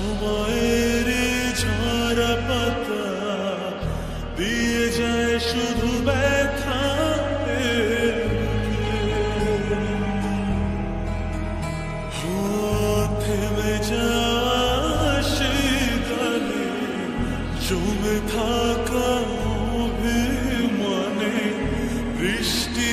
সময়ের ঝরা পাতা দিয়ে যায় শুধু ব্যথা থেমে যাশে গানে জমে থাকা মনে বৃষ্টি